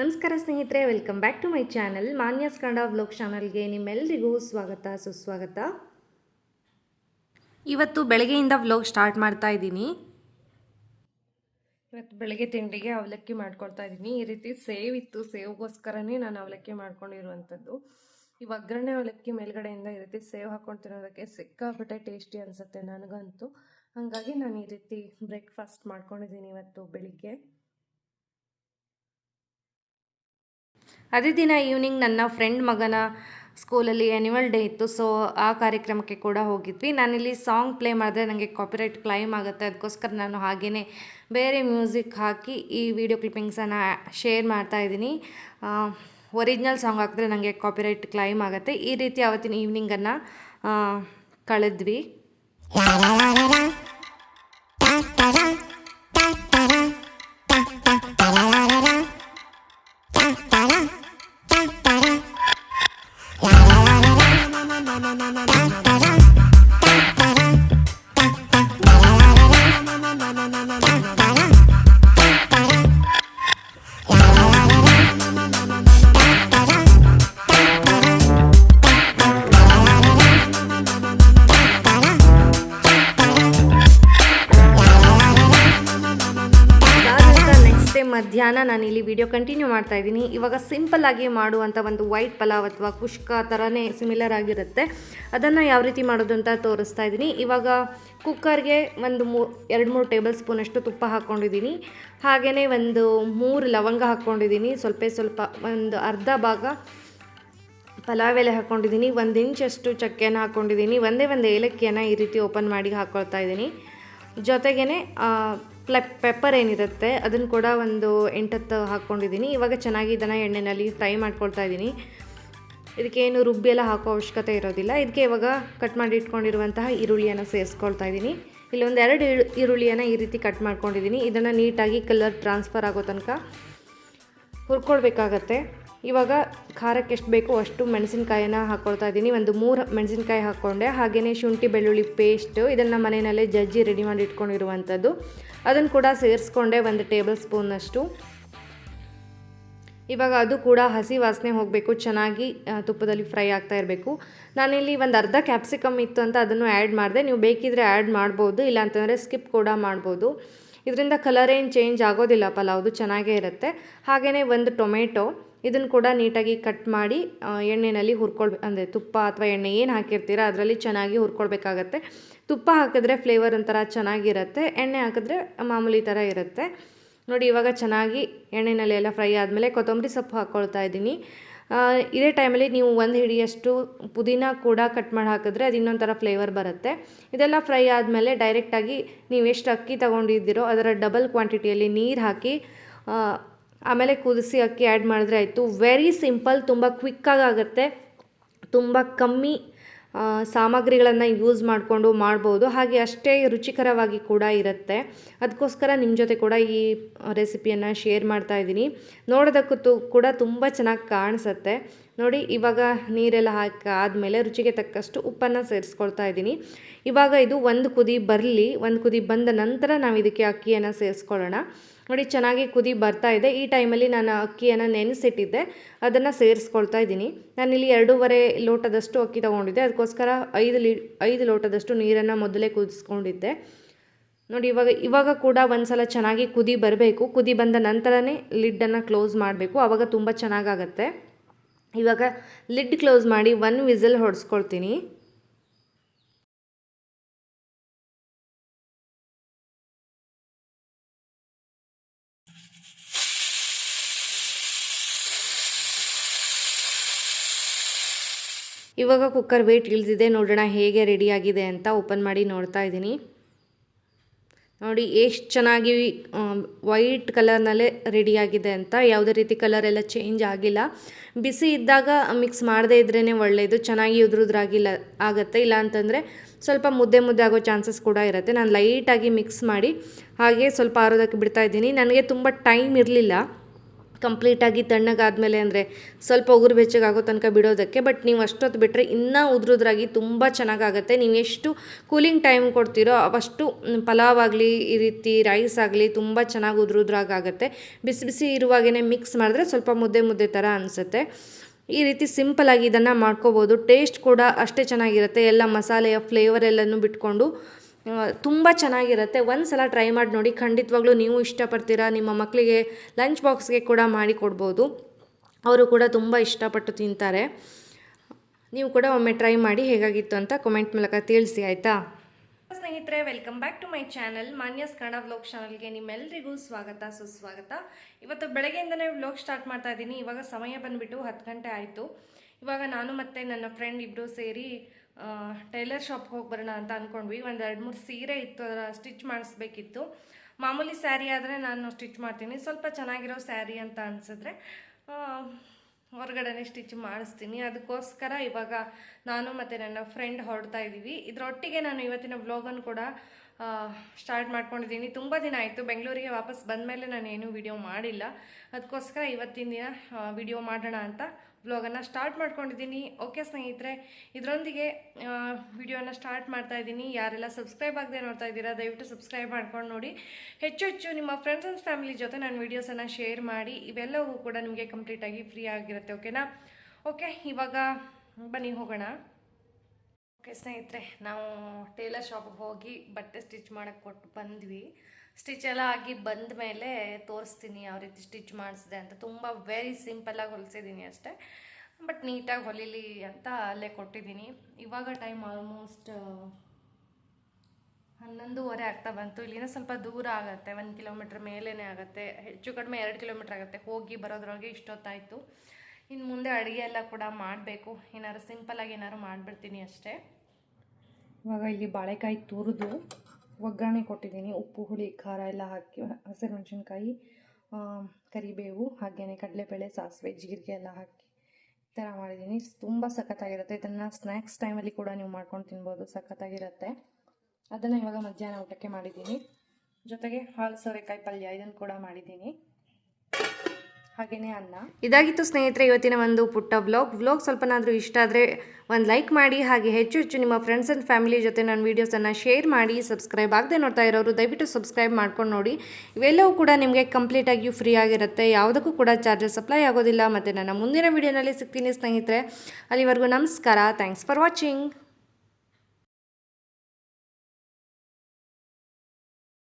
ನಮಸ್ಕಾರ ಸ್ನೇಹಿತರೆ welcome back to my channel Manyas Kannada vlog ಚಾನಲ್ಗೆ ನಿಮ್ಮೆಲ್ಲರಿಗೂ ಸ್ವಾಗತ ಸುಸ್ವಾಗತ. ಇವತ್ತು ಬೆಳಗ್ಗೆಯಿಂದ ವ್ಲೋಗ್ ಸ್ಟಾರ್ಟ್ ಮಾಡ್ತಾ ಇದ್ದೀನಿ. ಇವತ್ತು ಬೆಳಗ್ಗೆ ತಿಂಡಿಗೆ ಅವಲಕ್ಕಿ ಮಾಡ್ಕೊಳ್ತಾ ಇದ್ದೀನಿ. ಈ ರೀತಿ ಸೇವ್ ಇತ್ತು ಸೇವ್ಗೋಸ್ಕರನೇ ನಾನು ಅವಲಕ್ಕಿ ಮಾಡ್ಕೊಂಡಿರುವಂಥದ್ದು. ಈ ಒಗ್ಗರಣೆ ಅವಲಕ್ಕಿ ಮೇಲ್ಗಡೆಯಿಂದ ಈ ರೀತಿ ಸೇವ್ ಹಾಕೊಂಡು ತಿನ್ನೋದಕ್ಕೆ ಸಿಕ್ಕಾಪಟ್ಟೆ ಟೇಸ್ಟಿ ಅನಿಸುತ್ತೆ ನನಗಂತೂ. ಹಾಗಾಗಿ ನಾನು ಈ ರೀತಿ ಬ್ರೇಕ್ಫಾಸ್ಟ್ ಮಾಡ್ಕೊಂಡಿದ್ದೀನಿ ಇವತ್ತು ಬೆಳಿಗ್ಗೆ. ಅದೇ ದಿನ ಈವ್ನಿಂಗ್ ನನ್ನ ಫ್ರೆಂಡ್ ಮಗನ ಸ್ಕೂಲಲ್ಲಿ ಆ್ಯನ್ಯುವಲ್ ಡೇ ಇತ್ತು ಸೊ ಆ ಕಾರ್ಯಕ್ರಮಕ್ಕೆ ಕೂಡ ಹೋಗಿದ್ವಿ. ನಾನಿಲ್ಲಿ ಸಾಂಗ್ ಪ್ಲೇ ಮಾಡಿದ್ರೆ ನನಗೆ ಕಾಪಿರೈಟ್ ಕ್ಲೈಮ್ ಆಗುತ್ತೆ ಅದಕ್ಕೋಸ್ಕರ ನಾನು ಹಾಗೆಯೇ ಬೇರೆ ಮ್ಯೂಸಿಕ್ ಹಾಕಿ ಈ ವಿಡಿಯೋ ಕ್ಲಿಪ್ಪಿಂಗ್ಸನ್ನು ಶೇರ್ ಮಾಡ್ತಾ ಇದ್ದೀನಿ. ಒರಿಜಿನಲ್ ಸಾಂಗ್ ಹಾಕಿದ್ರೆ ನನಗೆ ಕಾಪಿರೈಟ್ ಕ್ಲೈಮ್ ಆಗುತ್ತೆ. ಈ ರೀತಿ ಅವತ್ತಿನ ಈವ್ನಿಂಗನ್ನು ಕಳೆದ್ವಿ. ಡೇ ಮಧ್ಯಾಹ್ನ ನಾನು ಇಲ್ಲಿ ವಿಡಿಯೋ ಕಂಟಿನ್ಯೂ ಮಾಡ್ತಾ ಇದ್ದೀನಿ. ಇವಾಗ ಸಿಂಪಲ್ ಆಗಿ ಮಾಡುವಂಥ ಒಂದು ವೈಟ್ ಪಲಾವ್ ಅಥವಾ ಕುಷ್ಕ ಥರನೇ ಸಿಮಿಲರ್ ಆಗಿರುತ್ತೆ. ಅದನ್ನು ಯಾವ ರೀತಿ ಮಾಡೋದು ಅಂತ ತೋರಿಸ್ತಾ ಇದ್ದೀನಿ. ಇವಾಗ ಕುಕ್ಕರ್ಗೆ ಒಂದು ಮೂ ಎರಡು ಮೂರು ಟೇಬಲ್ ಸ್ಪೂನಷ್ಟು ತುಪ್ಪ ಹಾಕ್ಕೊಂಡಿದ್ದೀನಿ ಹಾಗೆಯೇ ಒಂದು ಮೂರು ಲವಂಗ ಹಾಕ್ಕೊಂಡಿದ್ದೀನಿ ಸ್ವಲ್ಪ ಸ್ವಲ್ಪ ಒಂದು ಅರ್ಧ ಭಾಗ ಪಲಾವ್ ಎಲೆ ಹಾಕ್ಕೊಂಡಿದ್ದೀನಿ ಒಂದು ಇಂಚಷ್ಟು ಚಕ್ಕೆನ ಹಾಕ್ಕೊಂಡಿದ್ದೀನಿ ಒಂದೇ ಒಂದು ಏಲಕ್ಕಿಯನ್ನು ಈ ರೀತಿ ಓಪನ್ ಮಾಡಿ ಹಾಕ್ಕೊಳ್ತಾ ಇದ್ದೀನಿ. ಜೊತೆಗೇ ಪ್ಲೆ ಪೆಪ್ಪರ್ ಏನಿರುತ್ತೆ, ಅದನ್ನು ಕೂಡ ಒಂದು ಎಂಟತ್ತು ಹಾಕ್ಕೊಂಡಿದ್ದೀನಿ. ಇವಾಗ ಚೆನ್ನಾಗಿ ಇದನ್ನು ಎಣ್ಣೆಯಲ್ಲಿ ಫ್ರೈ ಮಾಡ್ಕೊಳ್ತಾ ಇದ್ದೀನಿ. ಇದಕ್ಕೇನು ರುಬ್ಬಿ ಎಲ್ಲ ಹಾಕೋ ಅವಶ್ಯಕತೆ ಇರೋದಿಲ್ಲ. ಇದಕ್ಕೆ ಇವಾಗ ಕಟ್ ಮಾಡಿ ಇಟ್ಕೊಂಡಿರುವಂತಹ ಈರುಳ್ಳಿಯನ್ನು ಸೇರಿಸ್ಕೊಳ್ತಾ ಇದ್ದೀನಿ. ಇಲ್ಲೊಂದು ಎರಡು ಈರು, ಈರುಳ್ಳಿಯನ್ನು ಈ ರೀತಿ ಕಟ್ ಮಾಡ್ಕೊಂಡಿದ್ದೀನಿ. ಇದನ್ನು ನೀಟಾಗಿ ಕಲರ್ ಟ್ರಾನ್ಸ್ಫರ್ ಆಗೋ ತನಕ ಹುರ್ಕೊಳ್ಬೇಕಾಗತ್ತೆ. ಇವಾಗ ಖಾರಕ್ಕೆ ಎಷ್ಟು ಬೇಕೋ ಅಷ್ಟು ಮೆಣಸಿನ್ಕಾಯನ್ನು ಹಾಕ್ಕೊಳ್ತಾ ಇದ್ದೀನಿ. ಒಂದು ಮೂರು ಮೆಣಸಿನ್ಕಾಯಿ ಹಾಕ್ಕೊಂಡೆ. ಹಾಗೆಯೇ ಶುಂಠಿ, ಬೆಳ್ಳುಳ್ಳಿ ಪೇಸ್ಟು ಇದನ್ನು ಮನೆಯಲ್ಲೇ ಜಜ್ಜಿ ರೆಡಿ ಮಾಡಿ ಇಟ್ಕೊಂಡಿರುವಂಥದ್ದು. ಅದನ್ನು ಕೂಡ ಸೇರಿಸ್ಕೊಂಡೆ ಒಂದು ಟೇಬಲ್ ಸ್ಪೂನಷ್ಟು ಇವಾಗ ಅದು ಕೂಡ ಹಸಿ ವಾಸನೆ ಹೋಗಬೇಕು. ಚೆನ್ನಾಗಿ ತುಪ್ಪದಲ್ಲಿ ಫ್ರೈ ಆಗ್ತಾ ಇರಬೇಕು. ನಾನಿಲ್ಲಿ ಒಂದು ಅರ್ಧ ಕ್ಯಾಪ್ಸಿಕಮ್ ಇತ್ತು ಅಂತ ಅದನ್ನು ಆ್ಯಡ್ ಮಾಡಿದೆ. ನೀವು ಬೇಕಿದ್ರೆ ಆ್ಯಡ್ ಮಾಡ್ಬೋದು, ಇಲ್ಲಾಂತಂದರೆ ಸ್ಕಿಪ್ ಕೂಡ ಮಾಡ್ಬೋದು. ಇದರಿಂದ ಕಲರ್ ಏನು ಚೇಂಜ್ ಆಗೋದಿಲ್ಲ ಪಲಾವ್ದು ಚೆನ್ನಾಗೇ ಇರುತ್ತೆ. ಹಾಗೆಯೇ ಒಂದು ಟೊಮೆಟೊ. ಇದನ್ನು ಕೂಡ ನೀಟಾಗಿ ಕಟ್ ಮಾಡಿ ಎಣ್ಣೆಯಲ್ಲಿ ಹುರ್ಕೊಳ್ ಅಂದರೆ ತುಪ್ಪ ಅಥವಾ ಎಣ್ಣೆ ಏನು ಹಾಕಿರ್ತೀರ ಅದರಲ್ಲಿ ಚೆನ್ನಾಗಿ ಹುರ್ಕೊಳ್ಬೇಕಾಗತ್ತೆ. ತುಪ್ಪ ಹಾಕಿದ್ರೆ ಫ್ಲೇವರ್ ಒಂಥರ ಚೆನ್ನಾಗಿರುತ್ತೆ, ಎಣ್ಣೆ ಹಾಕಿದ್ರೆ ಮಾಮೂಲಿ ಥರ ಇರುತ್ತೆ. ನೋಡಿ ಇವಾಗ ಚೆನ್ನಾಗಿ ಎಣ್ಣೆಯಲ್ಲಿ ಎಲ್ಲ ಫ್ರೈ ಆದಮೇಲೆ ಕೊತ್ತಂಬರಿ ಸೊಪ್ಪು ಹಾಕ್ಕೊಳ್ತಾ ಇದ್ದೀನಿ. ಇದೇ ಟೈಮಲ್ಲಿ ನೀವು ಒಂದು ಹಿಡಿಯಷ್ಟು ಪುದೀನ ಕೂಡ ಕಟ್ ಮಾಡಿ ಹಾಕಿದ್ರೆ ಅದು ಇನ್ನೊಂಥರ ಫ್ಲೇವರ್ ಬರುತ್ತೆ. ಇದೆಲ್ಲ ಫ್ರೈ ಆದಮೇಲೆ ಡೈರೆಕ್ಟಾಗಿ ನೀವು ಎಷ್ಟು ಅಕ್ಕಿ ತೊಗೊಂಡಿದ್ದೀರೋ ಅದರ ಡಬಲ್ ಕ್ವಾಂಟಿಟಿಯಲ್ಲಿ ನೀರು ಹಾಕಿ ಆಮೇಲೆ ಕುದಿಸಿ ಅಕ್ಕಿ ಆ್ಯಡ್ ಮಾಡಿದ್ರೆ ಆಯಿತು. ವೆರಿ ಸಿಂಪಲ್ ತುಂಬ ಕ್ವಿಕ್ಕಾಗಿ ಆಗುತ್ತೆ. ತುಂಬ ಕಮ್ಮಿ ಸಾಮಗ್ರಿಗಳನ್ನು ಯೂಸ್ ಮಾಡಿಕೊಂಡು ಮಾಡ್ಬೋದು. ಹಾಗೆ ಅಷ್ಟೇ ರುಚಿಕರವಾಗಿ ಕೂಡ ಇರುತ್ತೆ. ಅದಕ್ಕೋಸ್ಕರ ನಿಮ್ಮ ಜೊತೆ ಕೂಡ ಈ ರೆಸಿಪಿಯನ್ನು ಶೇರ್ ಮಾಡ್ತಾ ಇದ್ದೀನಿ. ನೋಡೋದಕ್ಕೂ ಕೂಡ ತುಂಬ ಚೆನ್ನಾಗಿ ಕಾಣಿಸುತ್ತೆ. ನೋಡಿ, ಇವಾಗ ನೀರೆಲ್ಲ ಹಾಕಿ ಆದಮೇಲೆ ರುಚಿಗೆ ತಕ್ಕಷ್ಟು ಉಪ್ಪನ್ನು ಸೇರಿಸ್ಕೊಳ್ತಾ ಇದ್ದೀನಿ. ಇವಾಗ ಇದು ಒಂದು ಕುದಿ ಬರಲಿ, ಒಂದು ಕುದಿ ಬಂದ ನಂತರ ನಾವು ಇದಕ್ಕೆ ಅಕ್ಕಿಯನ್ನು ಸೇರಿಸ್ಕೊಳ್ಳೋಣ. ನೋಡಿ, ಚೆನ್ನಾಗಿ ಕುದಿ ಬರ್ತಾ ಇದೆ. ಈ ಟೈಮಲ್ಲಿ ನಾನು ಅಕ್ಕಿಯನ್ನು ನೆನೆಸಿಟ್ಟಿದ್ದೆ. ಅದನ್ನು ಸೇರಿಸ್ಕೊಳ್ತಾ ಇದ್ದೀನಿ. ನಾನಿಲ್ಲಿ ಎರಡೂವರೆ ಲೋಟದಷ್ಟು ಅಕ್ಕಿ ತೊಗೊಂಡಿದ್ದೆ. ಅದಕ್ಕೋಸ್ಕರ ಐದು ಲಿ, ಐದು ಲೋಟದಷ್ಟು ನೀರನ್ನು ಮೊದಲೇ ಕುದಿಸ್ಕೊಂಡಿದ್ದೆ. ನೋಡಿ, ಇವಾಗ ಇವಾಗ ಕೂಡ ಒಂದು ಸಲ ಚೆನ್ನಾಗಿ ಕುದಿ ಬರಬೇಕು. ಕುದಿ ಬಂದ ನಂತರನೇ ಲಿಡ್ಡನ್ನು ಕ್ಲೋಸ್ ಮಾಡಬೇಕು. ಆವಾಗ ತುಂಬ ಚೆನ್ನಾಗಾಗತ್ತೆ. ಇವಾಗ ಲಿಡ್ ಕ್ಲೋಸ್ ಮಾಡಿ ಒನ್ ವಿಸಲ್ ಹೊಡೆಸ್ಕೊಳ್ತೀನಿ. ಇವಾಗ ಕುಕ್ಕರ್ ವೇಟ್ ಇಳಿದಿದೆ, ನೋಡೋಣ ಹೇಗೆ ರೆಡಿಯಾಗಿದೆ ಅಂತ ಓಪನ್ ಮಾಡಿ ನೋಡ್ತಾ ಇದ್ದೀನಿ. ನೋಡಿ, ಎಷ್ಟು ಚೆನ್ನಾಗಿ ವೈಟ್ ಕಲರ್ನಲ್ಲೇ ರೆಡಿಯಾಗಿದೆ ಅಂತ. ಯಾವುದೇ ರೀತಿ ಕಲರ್ ಎಲ್ಲ ಚೇಂಜ್ ಆಗಿಲ್ಲ. ಬಿಸಿ ಇದ್ದಾಗ ಮಿಕ್ಸ್ ಮಾಡದೇ ಇದ್ರೇ ಒಳ್ಳೆಯದು ಚೆನ್ನಾಗಿ ಉದುರುದ್ರಾಗಿಲ್ಲ, ಆಗುತ್ತೆ. ಇಲ್ಲ ಅಂತಂದರೆ ಸ್ವಲ್ಪ ಮುದ್ದೆ ಮುದ್ದೆ ಆಗೋ ಚಾನ್ಸಸ್ ಕೂಡ ಇರುತ್ತೆ. ನಾನು ಲೈಟಾಗಿ ಮಿಕ್ಸ್ ಮಾಡಿ, ಹಾಗೆ ಸ್ವಲ್ಪ ಆರೋದಕ್ಕೆ ಬಿಡ್ತಾ ಇದ್ದೀನಿ. ನನಗೆ ತುಂಬ ಟೈಮ್ ಇರಲಿಲ್ಲ. ಕಂಪ್ಲೀಟಾಗಿ ತಣ್ಣಗಾದಮೇಲೆ ಅಂದರೆ ಸ್ವಲ್ಪ ಉಗುರು ಬೆಚ್ಚಗಾಗೋ ತನಕ ಬಿಡೋದಕ್ಕೆ, ಬಟ್ ನೀವು ಅಷ್ಟೊತ್ತು ಬಿಟ್ಟರೆ ಇನ್ನೂ ಉದ್ರುದ್ರಾಗಿ ತುಂಬ ಚೆನ್ನಾಗಾಗುತ್ತೆ. ನೀವು ಎಷ್ಟು ಕೂಲಿಂಗ್ ಟೈಮ್ ಕೊಡ್ತೀರೋ ಅವಷ್ಟು ಪಲಾವ್ ಆಗಲಿ, ಈ ರೀತಿ ರೈಸ್ ಆಗಲಿ ತುಂಬ ಚೆನ್ನಾಗಿ ಉದ್ರುದ್ರಾಗುತ್ತೆ ಬಿಸಿ ಬಿಸಿ ಇರುವಾಗೇ ಮಿಕ್ಸ್ ಮಾಡಿದ್ರೆ ಸ್ವಲ್ಪ ಮುದ್ದೆ ಮುದ್ದೆ ಥರ ಅನಿಸುತ್ತೆ. ಈ ರೀತಿ ಸಿಂಪಲಾಗಿ ಇದನ್ನು ಮಾಡ್ಕೋಬೋದು. ಟೇಸ್ಟ್ ಕೂಡ ಅಷ್ಟೇ ಚೆನ್ನಾಗಿರುತ್ತೆ. ಎಲ್ಲ ಮಸಾಲೆಯ ಫ್ಲೇವರ್ ಎಲ್ಲನೂ ಬಿಟ್ಕೊಂಡು ತುಂಬ ಚೆನ್ನಾಗಿರುತ್ತೆ. ಒಂದು ಸಲ ಟ್ರೈ ಮಾಡಿ ನೋಡಿ, ಖಂಡಿತವಾಗ್ಲೂ ನೀವು ಇಷ್ಟಪಡ್ತೀರಾ, ನಿಮ್ಮ ಮಕ್ಕಳಿಗೆ ಲಂಚ್ ಬಾಕ್ಸ್ಗೆ ಕೂಡ ಮಾಡಿ ಕೊಡ್ಬೋದು. ಅವರು ಕೂಡ ತುಂಬ ಇಷ್ಟಪಟ್ಟು ತಿಂತಾರೆ. ನೀವು ಕೂಡ ಒಮ್ಮೆ ಟ್ರೈ ಮಾಡಿ ಹೇಗಾಗಿತ್ತು ಅಂತ ಕಮೆಂಟ್ ಮೂಲಕ ತಿಳಿಸಿ, ಆಯಿತಾ? ಸ್ನೇಹಿತರೆ welcome back to my channel Manyas Kannada vlog ಚಾನಲ್ಗೆ ನಿಮ್ಮೆಲ್ಲರಿಗೂ ಸ್ವಾಗತ, ಸುಸ್ವಾಗತ. ಇವತ್ತು ಬೆಳಗ್ಗೆಯಿಂದನೇ ವ್ಲಾಗ್ ಸ್ಟಾರ್ಟ್ ಮಾಡ್ತಾ ಇದ್ದೀನಿ. ಇವಾಗ ಸಮಯ ಬಂದುಬಿಟ್ಟು ಹತ್ತು ಗಂಟೆ ಆಯಿತು. ಇವಾಗ ನಾನು ಮತ್ತು ನನ್ನ ಫ್ರೆಂಡ್ ಇಬ್ಬರು ಸೇರಿ ಟೈಲರ್ ಶಾಪ್ಗೆ ಹೋಗಿ ಬರೋಣ ಅಂತ ಅಂದ್ಕೊಂಡ್ವಿ ಒಂದು ಎರಡು ಮೂರು ಸೀರೆ ಇತ್ತು ಅದರ ಸ್ಟಿಚ್ ಮಾಡಿಸ್ಬೇಕಿತ್ತು. ಮಾಮೂಲಿ ಸ್ಯಾರಿ ಆದರೆ ನಾನು ಸ್ಟಿಚ್ ಮಾಡ್ತೀನಿ. ಸ್ವಲ್ಪ ಚೆನ್ನಾಗಿರೋ ಸ್ಯಾರಿ ಅಂತ ಅನಿಸಿದ್ರೆ ಹೊರಗಡೆನೆ ಸ್ಟಿಚ್ ಮಾಡಿಸ್ತೀನಿ. ಅದಕ್ಕೋಸ್ಕರ ಇವಾಗ ನಾನು ಮತ್ತು ನನ್ನ ಫ್ರೆಂಡ್ ಹೊರಡ್ತಾ ಇದ್ದೀವಿ ಇದರೊಟ್ಟಿಗೆ ನಾನು ಇವತ್ತಿನ ವ್ಲಾಗನ್ನು ಕೂಡ ಸ್ಟಾರ್ಟ್ ಮಾಡ್ಕೊಂಡಿದ್ದೀನಿ. ತುಂಬ ದಿನ ಆಯಿತು. ಬೆಂಗಳೂರಿಗೆ ವಾಪಸ್ ಬಂದಮೇಲೆ ನಾನು ಏನೂ ವಿಡಿಯೋ ಮಾಡಿಲ್ಲ. ಅದಕ್ಕೋಸ್ಕರ ಇವತ್ತಿನ ದಿನ ವಿಡಿಯೋ ಮಾಡೋಣ ಅಂತ ವ್ಲಾಗನ್ನು ಸ್ಟಾರ್ಟ್ ಮಾಡ್ಕೊಂಡಿದ್ದೀನಿ. ಓಕೆ ಸ್ನೇಹಿತರೆ, ಇದರೊಂದಿಗೆ ವಿಡಿಯೋನ ಸ್ಟಾರ್ಟ್ ಮಾಡ್ತಾ ಇದ್ದೀನಿ. ಯಾರೆಲ್ಲ ಸಬ್ಸ್ಕ್ರೈಬ್ ಆಗದೆ ನೋಡ್ತಾ ಇದ್ದೀರಾ, ದಯವಿಟ್ಟು ಸಬ್ಸ್ಕ್ರೈಬ್ ಮಾಡ್ಕೊಂಡು ನೋಡಿ. ಹೆಚ್ಚು ಹೆಚ್ಚು ನಿಮ್ಮ ಫ್ರೆಂಡ್ಸ್ ಆ್ಯಂಡ್ ಫ್ಯಾಮಿಲಿ ಜೊತೆ ನಾನು ವೀಡಿಯೋಸನ್ನು ಶೇರ್ ಮಾಡಿ, ಇವೆಲ್ಲವೂ ಕೂಡ ನಿಮಗೆ ಕಂಪ್ಲೀಟಾಗಿ ಫ್ರೀ ಆಗಿರುತ್ತೆ. ಓಕೆನಾ ಓಕೆ ಇವಾಗ ಬನ್ನಿ ಹೋಗೋಣ. ಓಕೆ ಸ್ನೇಹಿತರೆ, ನಾವು ಟೇಲರ್ ಶಾಪಿಗೆ ಹೋಗಿ ಬಟ್ಟೆ ಸ್ಟಿಚ್ ಮಾಡೋಕ್ಕೆ ಕೊಟ್ಟು ಬಂದ್ವಿ. ಸ್ಟಿಚ್ ಎಲ್ಲ ಆಗಿ ಬಂದ ಮೇಲೆ ತೋರಿಸ್ತೀನಿ ಯಾವ ರೀತಿ ಸ್ಟಿಚ್ ಮಾಡಿಸಿದೆ ಅಂತ. ತುಂಬ ವೆರಿ ಸಿಂಪಲ್ಲಾಗಿ ಹೊಲಿಸಿದ್ದೀನಿ ಅಷ್ಟೇ. ಬಟ್ ನೀಟಾಗಿ ಹೊಲಿಲಿ ಅಂತ ಅಲ್ಲೇ ಕೊಟ್ಟಿದ್ದೀನಿ. ಇವಾಗ ಟೈಮ್ ಆಲ್ಮೋಸ್ಟ್ ಹನ್ನೊಂದುವರೆ ಆಗ್ತಾ ಬಂತು. ಇಲ್ಲಿನ ಸ್ವಲ್ಪ ದೂರ ಆಗುತ್ತೆ, ಒಂದು ಕಿಲೋಮೀಟ್ರ್ ಮೇಲೇ ಆಗುತ್ತೆ. ಹೆಚ್ಚು ಕಡಿಮೆ ಎರಡು ಕಿಲೋಮೀಟ್ರ್ ಆಗುತ್ತೆ. ಹೋಗಿ ಬರೋದ್ರೊಳಗೆ ಇಷ್ಟೊತ್ತಾಯಿತು. ಇನ್ನು ಮುಂದೆ ಅಡುಗೆ ಎಲ್ಲ ಕೂಡ ಮಾಡಬೇಕು. ಏನಾದ್ರು ಸಿಂಪಲಾಗಿ ಏನಾದ್ರು ಮಾಡಿಬಿಡ್ತೀನಿ ಅಷ್ಟೇ. ಇವಾಗ ಇಲ್ಲಿ ಬಾಳೆಕಾಯಿ ತುರಿದು ಒಗ್ಗರಣೆ ಕೊಟ್ಟಿದ್ದೀನಿ. ಉಪ್ಪು, ಹುಳಿ, ಖಾರ ಎಲ್ಲ ಹಾಕಿ ಹಸಿರುಮೆಣಸಿನ್ಕಾಯಿ ಕರಿಬೇವು ಹಾಗೆಯೇ ಕಡಲೆಬೇಳೆ, ಸಾಸಿವೆ, ಜೀರಿಗೆ ಎಲ್ಲ ಹಾಕಿ ಈ ಥರ ಮಾಡಿದ್ದೀನಿ. ತುಂಬ ಸಖತ್ತಾಗಿರುತ್ತೆ. ಇದನ್ನು ಸ್ನ್ಯಾಕ್ಸ್ ಟೈಮಲ್ಲಿ ಕೂಡ ನೀವು ಮಾಡ್ಕೊಂಡು ತಿನ್ಬೋದು. ಸಖತ್ತಾಗಿರುತ್ತೆ. ಅದನ್ನು ಇವಾಗ ಮಧ್ಯಾಹ್ನ ಊಟಕ್ಕೆ ಮಾಡಿದ್ದೀನಿ. ಜೊತೆಗೆ ಹಾಲು ಸೋರೆಕಾಯಿ ಪಲ್ಯ ಇದನ್ನು ಕೂಡ ಮಾಡಿದ್ದೀನಿ. ಹಾಗೆಯೇ ಅನ್ನ ಇದಾಗಿತ್ತು ಸ್ನೇಹಿತರೆ, ಇವತ್ತಿನ ಒಂದು ಪುಟ್ಟ ವ್ಲಾಗ್ ವ್ಲಾಗ್ ಸ್ವಲ್ಪನಾದರೂ ಇಷ್ಟ ಆದರೆ ಒಂದು ಲೈಕ್ ಮಾಡಿ, ಹಾಗೆ ಹೆಚ್ಚು ಹೆಚ್ಚು ನಿಮ್ಮ ಫ್ರೆಂಡ್ಸ್ ಆ್ಯಂಡ್ ಫ್ಯಾಮಿಲಿ ಜೊತೆ ನನ್ನ ವೀಡಿಯೋಸನ್ನು ಶೇರ್ ಮಾಡಿ ಸಬ್ಸ್ಕ್ರೈಬ್ ಆಗದೆ ನೋಡ್ತಾ ಇರೋರು ದಯವಿಟ್ಟು ಸಬ್ಸ್ಕ್ರೈಬ್ ಮಾಡ್ಕೊಂಡು ನೋಡಿ. ಇವೆಲ್ಲವೂ ಕೂಡ ನಿಮಗೆ ಕಂಪ್ಲೀಟಾಗಿ ಫ್ರೀ ಆಗಿರುತ್ತೆ. ಯಾವುದಕ್ಕೂ ಕೂಡ ಚಾರ್ಜಸ್ ಸಪ್ಲೈ ಆಗೋದಿಲ್ಲ. ಮತ್ತು ನನ್ನ ಮುಂದಿನ ವೀಡಿಯೋನಲ್ಲಿ ಸಿಗ್ತೀನಿ ಸ್ನೇಹಿತರೆ. ಅಲ್ಲಿವರೆಗೂ ನಮಸ್ಕಾರ. Thanks for watching